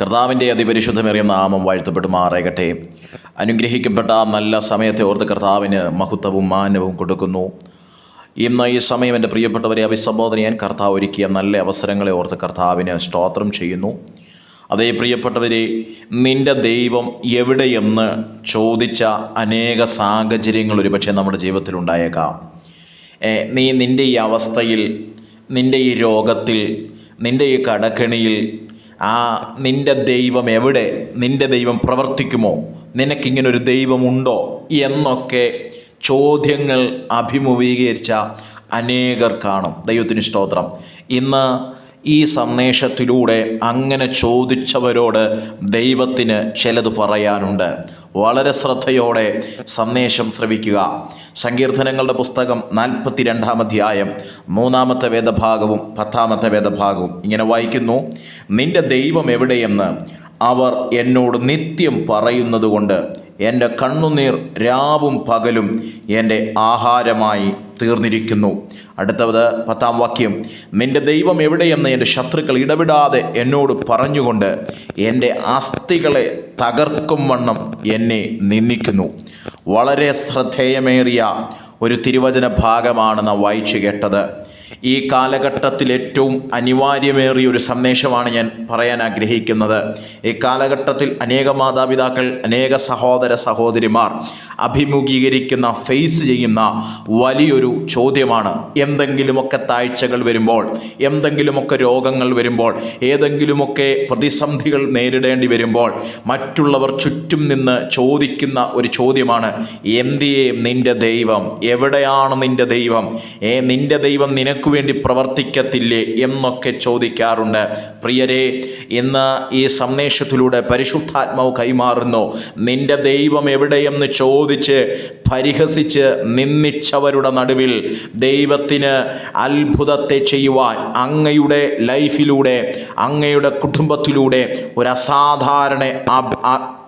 കർത്താവിന്റെ അതിപരിശുദ്ധമേറിയ നാമം വാഴ്ത്തപ്പെട്ട് മാറേകട്ടെ അനുഗ്രഹിക്കപ്പെട്ട നല്ല സമയത്തെ ഓർത്ത് കർത്താവിന് മഹത്വവും മാനവും കൊടുക്കുന്നു. ഇന്ന് ഈ സമയം എന്റെ പ്രിയപ്പെട്ടവരെ അഭിസംബോധന ചെയ്യാൻ കർത്താവ് ഒരുക്കിയ നല്ല അവസരങ്ങളെ ഓർത്ത് കർത്താവിന് സ്തോത്രം ചെയ്യുന്നു. അതേ പ്രിയപ്പെട്ടവരെ നിന്റെ ദൈവം എവിടെയെന്ന് ചോദിച്ച അനേക സാഹചര്യങ്ങൾ ഒരുപക്ഷെ നമ്മുടെ ജീവിതത്തിൽ ഉണ്ടായേക്കാം. നീ നിന്റെ ഈ അവസ്ഥയിൽ നിന്റെ ഈ രോഗത്തിൽ നിന്റെ ഈ കടക്കെണിയിൽ ആ നിന്റെ ദൈവം എവിടെ? നിന്റെ ദൈവം പ്രവർത്തിക്കുമോ? നിനക്കിങ്ങനൊരു ദൈവമുണ്ടോ? എന്നൊക്കെ ചോദ്യങ്ങൾ അഭിമുഖീകരിച്ച അനേകർ കാണും. ദൈവത്തിന് സ്തോത്രം. ഇന്ന് ഈ സന്ദേശത്തിലൂടെ അങ്ങനെ ചോദിച്ചവരോട് ദൈവത്തിന് ചിലത് പറയാനുണ്ട്. വളരെ ശ്രദ്ധയോടെ സന്ദേശം ശ്രവിക്കുക. സങ്കീർത്തനങ്ങളുടെ പുസ്തകം നാൽപ്പത്തി രണ്ടാം അധ്യായം മൂന്നാമത്തെ വേദഭാഗവും പത്താമത്തെ വേദഭാഗവും ഇങ്ങനെ വായിക്കുന്നു. നിന്റെ ദൈവം എവിടെയെന്ന് അവർ എന്നോട് നിത്യം പറയുന്നതുകൊണ്ട് എന്റെ കണ്ണുനീർ രാവും പകലും എന്റെ ആഹാരമായി തീർന്നിരിക്കുന്നു. അടുത്തത് പത്താം വാക്യം. നിന്റെ ദൈവം എവിടെയെന്ന് എന്റെ ശത്രുക്കൾ ഇടപെടാതെ എന്നോട് പറഞ്ഞുകൊണ്ട് എന്റെ അസ്ഥികളെ തകർക്കും വണ്ണം എന്നെ നിന്ദിക്കുന്നു. വളരെ ശ്രദ്ധേയമേറിയ ഒരു തിരുവചന ഭാഗമാണ് നാം വായിച്ചു കേട്ടത്. ഈ കാലഘട്ടത്തിൽ ഏറ്റവും അനിവാര്യമേറിയ ഒരു സന്ദേശമാണ് ഞാൻ പറയാൻ ആഗ്രഹിക്കുന്നത്. ഈ കാലഘട്ടത്തിൽ അനേക മാതാപിതാക്കൾ അനേക സഹോദര സഹോദരിമാർ അഭിമുഖീകരിക്കുന്ന ഫേസ് ചെയ്യുന്ന വലിയൊരു ചോദ്യമാണ്. എന്തെങ്കിലുമൊക്കെ താഴ്ചകൾ വരുമ്പോൾ എന്തെങ്കിലുമൊക്കെ രോഗങ്ങൾ വരുമ്പോൾ ഏതെങ്കിലുമൊക്കെ പ്രതിസന്ധികൾ നേരിടേണ്ടി വരുമ്പോൾ മറ്റുള്ളവർ ചുറ്റും നിന്ന് ചോദിക്കുന്ന ഒരു ചോദ്യമാണ് എന്തിയേ നിന്റെ ദൈവം? എവിടെയാണ് നിന്റെ ദൈവം? ഏ നിന്റെ ദൈവം നിനക്ക് വേണ്ടി പ്രവർത്തിക്കത്തില്ലേ എന്നൊക്കെ ചോദിക്കാറുണ്ട്. പ്രിയരെ ഇന്ന് ഈ സന്ദേശത്തിലൂടെ പരിശുദ്ധാത്മാവ് കൈമാറുന്നു. നിന്റെ ദൈവം എവിടെയെന്ന് ചോദിച്ച് പരിഹസിച്ച് നിന്നിച്ചവരുടെ നടുവിൽ ദൈവത്തിന് അത്ഭുതത്തെ ചെയ്യുവാൻ അങ്ങയുടെ ലൈഫിലൂടെ അങ്ങയുടെ കുടുംബത്തിലൂടെ ഒരു അസാധാരണ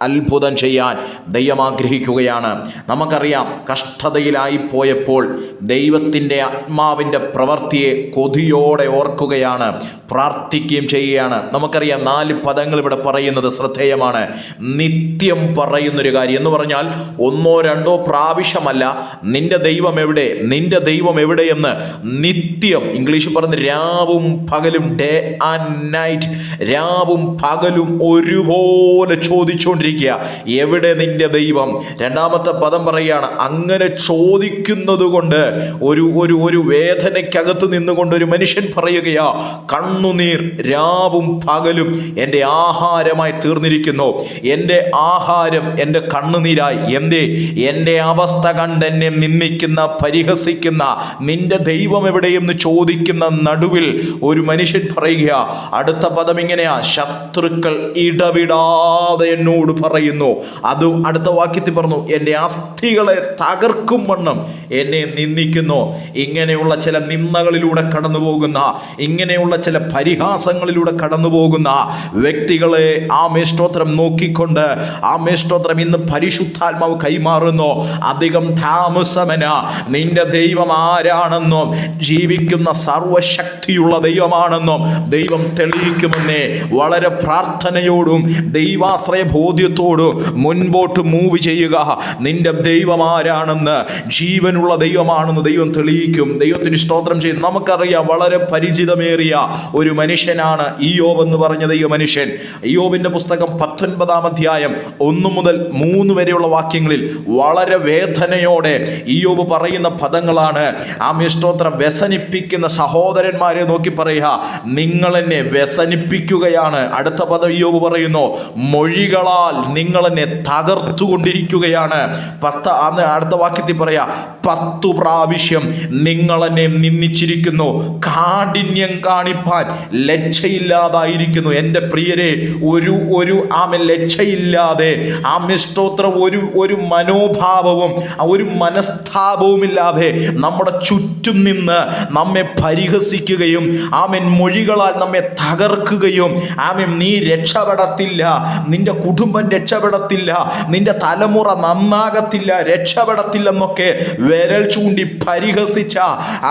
അത്ഭുതം ചെയ്യാൻ ദൈവം ആഗ്രഹിക്കുകയാണ്. നമുക്കറിയാം കഷ്ടതയിലായി പോയപ്പോൾ ദൈവത്തിന്റെ ആത്മാവിന്റെ പ്രവൃത്തിയെ കൊതിയോടെ ഓർക്കുകയാണ് പ്രാർത്ഥിക്കുകയും ചെയ്യുകയാണ്. നമുക്കറിയാം നാല് പദങ്ങൾ ഇവിടെ പറയുന്നത് ശ്രദ്ധേയമാണ്. നിത്യം പറയുന്നൊരു കാര്യം എന്ന് പറഞ്ഞാൽ ഒന്നോ രണ്ടോ പ്രാവശ്യമല്ല നിന്റെ ദൈവം എവിടെ? നിന്റെ ദൈവം എവിടെയെന്ന് നിത്യം ഇംഗ്ലീഷിൽ പറഞ്ഞ് രാവും പകലും ഡേ ആൻഡ് നൈറ്റ് രാവും പകലും ഒരുപോലെ ചോദിച്ചുകൊണ്ടിരിക്കുക. എവിടെ നിന്റെ ദൈവം? രണ്ടാമത്തെ പദം പറയുകയാണ് അങ്ങനെ ചോദിക്കുന്നത് കൊണ്ട് ഒരു ഒരു ഒരു വേദനയ്ക്കകത്ത് നിന്നുകൊണ്ട് ഒരു മനുഷ്യൻ പറയുകയാ കണ്ണുനീർ രാവും പകലും എന്റെ ആഹാരമായി തീർന്നിരിക്കുന്നു. എന്റെ ആഹാരം എന്റെ കണ്ണുനീരായി. എന്തേ? എന്റെ അവസ്ഥ കണ്ട് എന്നെ നിന്ദിക്കുന്ന പരിഹസിക്കുന്ന നിന്റെ ദൈവം എവിടെയെന്ന് ചോദിക്കുന്ന നടുവിൽ ഒരു മനുഷ്യൻ പറയുക അടുത്ത പദം ഇങ്ങനെയാ ശത്രുക്കൾ ഇടവിടാതെ എന്നോട് പറയുന്നു. അത് അടുത്ത വാക്യത്തിൽ പറഞ്ഞു എന്റെ അസ്ഥികളെ തകർക്കും വണ്ണം എന്നെ നിന്ദിക്കുന്നു. ഇങ്ങനെയുള്ള ചില നിന്ദകളിലൂടെ കടന്നു പോകുന്ന ഇങ്ങനെയുള്ള ചില പരിഹാസങ്ങളിലൂടെ കടന്നു പോകുന്ന വ്യക്തികളെ ആ മേഷ്ടോത്രം നോക്കിക്കൊണ്ട് ആ മേഷ്ടോത്രം ഇന്ന് പരിശുദ്ധാത്മാവ് കൈമാറുന്നു. അധികം താമസമന. നിന്റെ ദൈവം ആരാണെന്നും ജീവിക്കുന്ന സർവശക്തിയുള്ള ദൈവമാണെന്നും ദൈവം തെളിയിക്കുമെന്നേ. വളരെ പ്രാർത്ഥനയോടും ദൈവാശ്രയ ബോധ്യത്തോടും മുൻപോട്ട് മൂവ് ചെയ്യുക. നിന്റെ ദൈവം ആരാണെന്ന് ജീവനുള്ള ദൈവമാണെന്ന് ദൈവം തെളിയിക്കും. ദൈവത്തിന് സ്തോത്രം ചെയ്ത് നമുക്കറിയാം വളരെ പരിചിതമേറിയ ഒരു മനുഷ്യനാണ് ഇയോബ് എന്ന് പറഞ്ഞ ദൈവ മനുഷ്യൻ ഇയോബിന്റെ പുസ്തകം പത്തൊൻപതാം അധ്യായം ഒന്നു മുതൽ മൂന്ന് വരെയുള്ള വാക്യങ്ങളിൽ വളരെ വേദനയോടെ ഈയോബ് പറയുന്ന പദങ്ങളാണ്. ആ മിഷ്ടോത്രം വ്യസനിപ്പിക്കുന്ന സഹോദരന്മാരെ നോക്കി പറയുക. നിങ്ങൾ എന്നെ വ്യസനിപ്പിക്കുകയാണ്. അടുത്ത പദം ഈയോബ് പറയുന്നു മൊഴികളാൽ നിങ്ങൾ എന്നെ തകർത്തുകൊണ്ടിരിക്കുകയാണ്. പത്ത് അന്ന് അടുത്ത വാക്യത്തിൽ പറയാ പത്തു പ്രാവശ്യം നിങ്ങൾ എന്നെ നിന്ദിച്ചിരിക്കുന്നു. കാഠിന്യം കാണിപ്പാൻ ലക്ഷയില്ലാതായിരിക്കുന്നു എന്റെ പ്രിയരെ ഒരു ഒരു ആമ ലക്ഷയില്ലാതെ ആ മിഷ്ടോത്രം ഒരു ഒരു മനോഭാവവും ഒരു മനസ്താപവുമില്ലാതെ നമ്മുടെ ചുറ്റും നിന്ന് നമ്മെ പരിഹസിക്കുകയും ആമൻ മൊഴികളാൽ നമ്മെ തകർക്കുകയും ആമൻ നീ രക്ഷപ്പെടത്തില്ല നിന്റെ കുടുംബം രക്ഷപ്പെടത്തില്ല നിന്റെ തലമുറ നന്നാകത്തില്ല രക്ഷപ്പെടത്തില്ലെന്നൊക്കെ വിരൽ ചൂണ്ടി പരിഹസിച്ച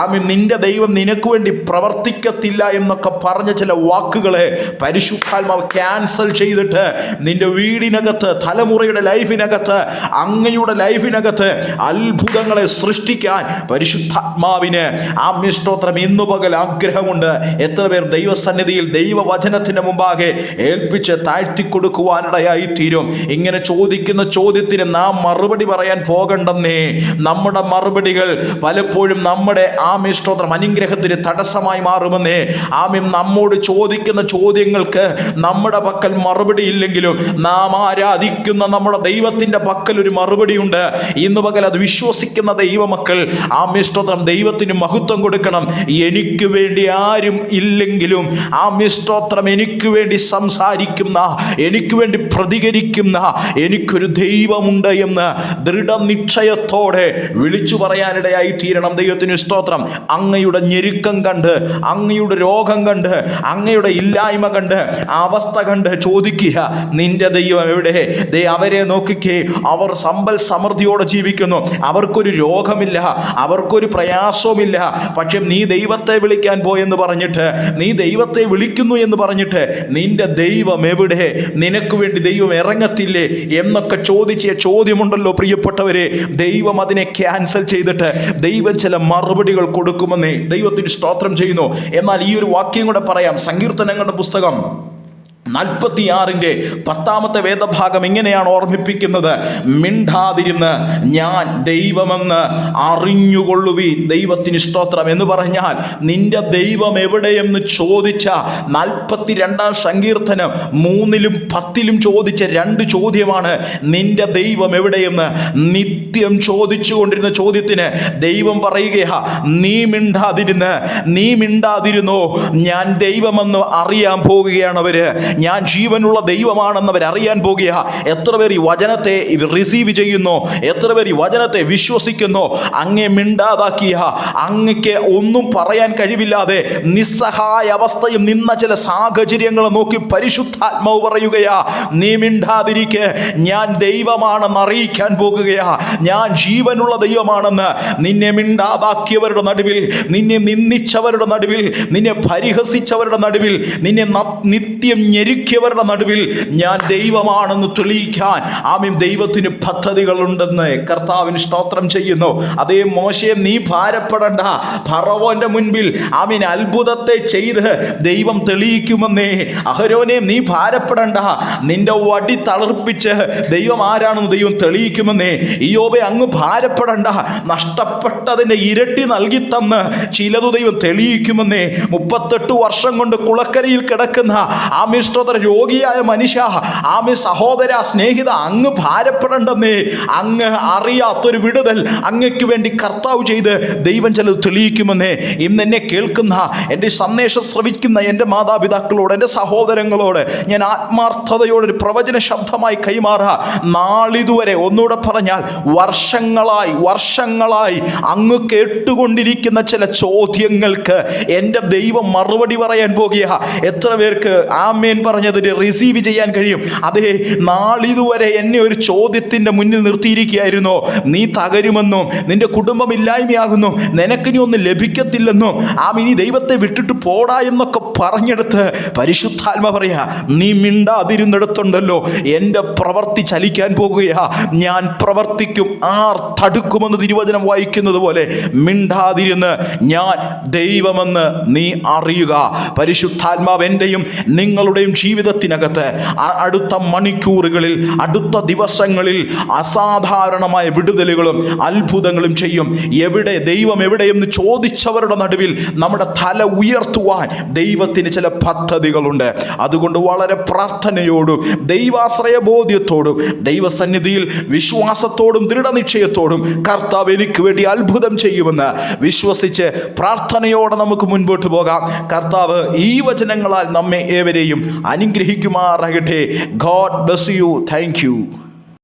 ആമൻ നിന്റെ ദൈവം നിനക്ക് വേണ്ടി പ്രവർത്തിക്കത്തില്ല എന്നൊക്കെ പറഞ്ഞ ചില വാക്കുകളെ പരിശുദ്ധാത്മാവ് ക്യാൻസൽ ചെയ്തിട്ട് നിന്റെ വീടിനകത്ത് തലമുറയുടെ ലൈഫിനകത്ത് അങ്ങയുടെ ലൈഫിനകത്ത് അത്ഭുതങ്ങളെ സൃഷ്ടിക്കാൻ പരിശുദ്ധാത്മാവിന് ആമ്യസ്ത്രോത്രം ഇന്നു പകൽ ആഗ്രഹമുണ്ട്. എത്ര പേർ ദൈവസന്നിധിയിൽ ദൈവവചനത്തിന് മുമ്പാകെ ഏൽപ്പിച്ച് താഴ്ത്തി കൊടുക്കുവാനിടയായി തീരും ഇങ്ങനെ ചോദിക്കുന്ന ചോദ്യത്തിന് നാം മറുപടി പറയാൻ പോകണ്ടെന്നേ. നമ്മുടെ മറുപടികൾ പലപ്പോഴും നമ്മുടെ ആമ്യസ്ത്രോത്രം അനുഗ്രഹത്തിന് തടസ്സമായി മാറുമെന്നേ. ആമ്യം നമ്മോട് ചോദിക്കുന്ന ചോദ്യങ്ങൾക്ക് നമ്മുടെ പക്കൽ മറുപടി ഇല്ലെങ്കിലും നാം ആരാധിക്കുന്ന നമ്മുടെ ദൈവത്തിന്റെ പക്കൽ ഒരു മറുപടിയുണ്ട്. ഇന്ന് പകൽ അത് വിശ്വസിക്കുന്ന ദൈവമക്കൾ ആ മിഷ്ടോത്രം ദൈവത്തിന് മഹത്വം കൊടുക്കണം. എനിക്ക് വേണ്ടി ആരും ഇല്ലെങ്കിലും ആ മിഷ്ടോത്രം എനിക്ക് വേണ്ടി സംസാരിക്കുന്ന എനിക്ക് വേണ്ടി പ്രതികരിക്കുന്ന എനിക്കൊരു ദൈവമുണ്ട് എന്ന് ദൃഢനിശ്ചയത്തോടെ വിളിച്ചു പറയാനിടയായി തീരണം ദൈവത്തിന് സ്തോത്രം. അങ്ങയുടെ ഞെരുക്കം കണ്ട് അങ്ങയുടെ രോഗം കണ്ട് അങ്ങയുടെ ഇല്ലായ്മ കണ്ട് അവസ്ഥ കണ്ട് ചോദിക്കുക നിന്റെ ദൈവം എവിടെ? ദേ അവരെ നോക്കിക്കേ അവർ സമ്പൽ സമൃദ്ധിയോടെ ജീവിക്കുന്നു. അവർക്കൊരു രോഗമില്ല. അവർക്കൊരു പ്രയാസവുമില്ല. പക്ഷെ നീ ദൈവത്തെ വിളിക്കാൻ പോയെന്ന് പറഞ്ഞിട്ട് നീ ദൈവത്തെ വിളിക്കുന്നു എന്ന് പറഞ്ഞിട്ട് നിന്റെ ദൈവം എവിടെ? നിനക്ക് വേണ്ടി ദൈവം ഇറങ്ങത്തില്ലേ? എന്നൊക്കെ ചോദിച്ച ചോദ്യമുണ്ടല്ലോ പ്രിയപ്പെട്ടവരെ. ദൈവം അതിനെ ക്യാൻസൽ ചെയ്തിട്ട് ദൈവം ചില മറുപടികൾ കൊടുക്കുമെന്നേ ദൈവത്തിന് സ്തോത്രം ചെയ്യുന്നു. എന്നാൽ ഈ ഒരു വാക്യം കൂടെ പറയാം. സങ്കീർത്തനങ്ങളുടെ പുസ്തകം നാൽപ്പത്തിയാറിന്റെ പത്താമത്തെ വേദഭാഗം എങ്ങനെയാണ് ഓർമ്മിപ്പിക്കുന്നത്. മിണ്ടാതിരുന്ന് ഞാൻ ദൈവമെന്ന് അറിഞ്ഞുകൊള്ളുവി ദൈവത്തിന് സ്തോത്രം എന്ന് പറഞ്ഞാൽ നിന്റെ ദൈവം എവിടെയെന്ന് ചോദിച്ച നാൽപ്പത്തി രണ്ടാം സങ്കീർത്തനം മൂന്നിലും പത്തിലും ചോദിച്ച രണ്ട് ചോദ്യമാണ് നിന്റെ ദൈവം എവിടെയെന്ന്. നിത്യം ചോദിച്ചു കൊണ്ടിരുന്ന ചോദ്യത്തിന് ദൈവം പറയുകയാ നീ മിണ്ടാതിരുന്ന് നീ മിണ്ടാതിരുന്നോ? ഞാൻ ദൈവമെന്ന് അറിയാൻ പോകുകയാണ് അവർ. ഞാൻ ജീവനുള്ള ദൈവമാണെന്ന് അവർ അറിയാൻ പോകുക. എത്ര പേർ ഈ വചനത്തെ റിസീവ് ചെയ്യുന്നു? എത്ര പേർ ഈ വചനത്തെ വിശ്വസിക്കുന്നു? അങ്ങേ മിണ്ടാതാക്കിയ അങ്ങക്ക് ഒന്നും പറയാൻ കഴിവില്ലാതെ നിസ്സഹായ അവസ്ഥയും നിന്ന ചില സാഹചര്യങ്ങൾ നോക്കി പരിശുദ്ധാത്മാവ് പറയുകയാ നീ മിണ്ടാതിരിക്കെ. ഞാൻ ദൈവമാണെന്ന് അറിയിക്കാൻ പോകുകയാ. ഞാൻ ജീവനുള്ള ദൈവമാണെന്ന് നിന്നെ മിണ്ടാതാക്കിയവരുടെ നടുവിൽ നിന്നെ നിന്ദിച്ചവരുടെ നടുവിൽ നിന്നെ പരിഹസിച്ചവരുടെ നടുവിൽ നിന്നെ നിത്യം ഞെരുക്കിയവരുടെ നടുവിൽ ഞാൻ ദൈവമാണെന്ന് തെളിയിക്കാൻ. ആമീൻ. ദൈവത്തിന് പദ്ധതികളുണ്ടെന്ന് കർത്താവിന് സ്തോത്രം ചെയ്യുന്നു. അതേ മോശയെ നീ ഭാരപ്പെടണ്ട. ഫറവോന്റെ മുൻപിൽ ആമീൻ അത്ഭുതത്തെ ചെയ്ത് ദൈവം തെളിയിക്കുമെന്നേ. അഹരോനെ നീ ഭാരപ്പെടണ്ട. നിന്റെ വടി തളർപ്പിച്ച് ദൈവം ആരാണെന്ന് ദൈവം തെളിയിക്കുമെന്നേ. ഇയോബെ അങ്ങ് ഭാരപ്പെടണ്ട. നഷ്ടപ്പെട്ടതിന്റെ ഇരട്ടി നൽകി തന്ന് ചിലതു ദൈവം തെളിയിക്കുമെന്നേ. മുപ്പത്തെട്ട് വർഷം കൊണ്ട് കുളക്കരയിൽ കിടക്കുന്ന ആമിഷ്ടോത്തര രോഗിയായ മനുഷ്യ ആമി സഹോദര സ്നേഹിത അങ്ങ് ഭാരപ്പെടണ്ടെന്നേ. അങ്ങ് അറിയാത്തൊരു വിടുതൽ അങ്ങയ്ക്ക് വേണ്ടി കർത്താവ് ചെയ്ത് ദൈവം ചിലത് തെളിയിക്കുമെന്നേ. ഇന്ന് എന്നെ കേൾക്കുന്ന എന്റെ സന്ദേശം ശ്രവിക്കുന്ന എന്റെ മാതാപിതാക്കളോട് എന്റെ സഹോദരങ്ങളോട് ഞാൻ ആത്മാർത്ഥതയോടെ ഒരു പ്രവചന ശബ്ദമായി കൈമാറുക. നാളിതുവരെ ഒന്നുകൂടെ പറഞ്ഞാൽ വർഷങ്ങളായി വർഷങ്ങളായി അങ്ങ് കേട്ടുകൊണ്ടിരിക്കുന്ന ചില ചോദ്യങ്ങൾക്ക് എന്റെ ദൈവം മറുപടി പറയാൻ പോകുക. എത്ര പേർക്ക് ആമേൻ പറഞ്ഞതിന് റിസീവ് ചെയ്യാൻ കഴിയും. അതേ നാളിതുവരെ എന്നെ ഒരു ചോദ്യത്തിന്റെ മുന്നിൽ നിർത്തിയിരിക്കുകയായിരുന്നു. നീ തകരുമെന്നും നിന്റെ കുടുംബം ഇല്ലായ്മയാകുന്നു നിനക്കിനി ഒന്നും ലഭിക്കത്തില്ലെന്നും ആ ഇനി ദൈവത്തെ വിട്ടിട്ട് പോടാ എന്നൊക്കെ പറഞ്ഞെടുത്ത് പരിശുദ്ധാത്മ പറയാ നീ മിണ്ടാതിരുന്നിടത്തുണ്ടല്ലോ എന്റെ പ്രവർത്തി ചലിക്കാൻ പോകുകയാ. ഞാൻ പ്രവർത്തിക്കും ആർ തടുക്കുമെന്ന് തിരുവചനം വായിക്കുന്നത് പോലെ മിണ്ടാതിരുന്ന് ഞാൻ ദൈവമെന്ന് നീ അറിയുക. പരിശുദ്ധാത്മാവ് എന്റെയും നിങ്ങളുടെയും ജീവിതത്തിനകത്ത് അ- അടുത്ത മണിക്കൂറുകളിൽ അടുത്ത ദിവസങ്ങളിൽ അസാധാരണമായ വിടുതലുകളും അത്ഭുതങ്ങളും ചെയ്യും. എവിടെ ദൈവം എവിടെയെന്ന് ചോദിച്ചവരുടെ നടുവിൽ നമ്മുടെ തല ഉയർത്തുവാൻ ദൈവത്തിന് ചില പദ്ധതികളുണ്ട്. അതുകൊണ്ട് വളരെ പ്രാർത്ഥനയോടും ദൈവാശ്രയ ബോധ്യത്തോടും ദൈവസന്നിധിയിൽ വിശ്വാസത്തോടും ദൃഢനിശ്ചയത്തോടും കർത്താവ് എനിക്ക് വേണ്ടി അത്ഭുതം ചെയ്യുമെന്ന് വിശ്വസിച്ച് പ്രാർത്ഥനയോടെ നമുക്ക് മുൻപോട്ട് പോകാം. കർത്താവ് ഈ വചനങ്ങളാൽ നമ്മെ ഏവരെയും അനുഗ്രഹിക്കുമാറാകട്ടെ. God bless you thank you